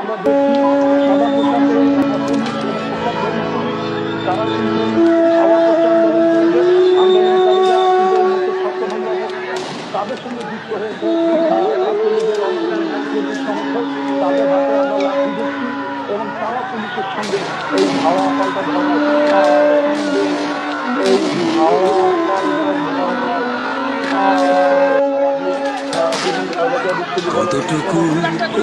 আমরা ধরে তারা তাদের সঙ্গে যুক্ত হয়েছে তাদের হাতে আমরা লাঠি দেখছি এবং তারা পুলিশের সঙ্গে এই হাওয়া পাল্টা ধর্ম এই হাওয়া কতটুকু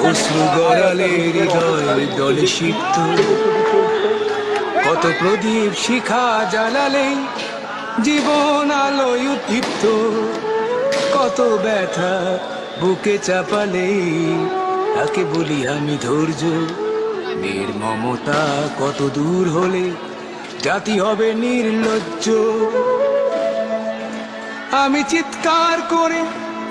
অশ্রু গড়ালে হৃদয় দলে সিক্ত? কত প্রদীপ শিখা জ্বালালে জীবন আলোয় উদ্দীপ্ত? কত ব্যথা বুকে চাপালে তাকে বলি আমি ধৈর্য? নির্মমতা কত দূর হলে জাতি হবে নির্লজ্জ? আমি চিৎকার করে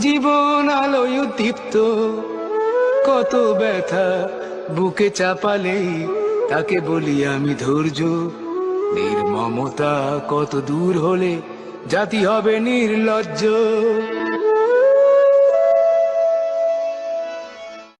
জীবন আলোয় উদ্দীপ্ত। কত ব্যথা বুকে চাপালেই তাকে বলি আমি ধৈর্য। নির্মমতা কত দূর হলে, জাতি হবে নির্লজ্জ।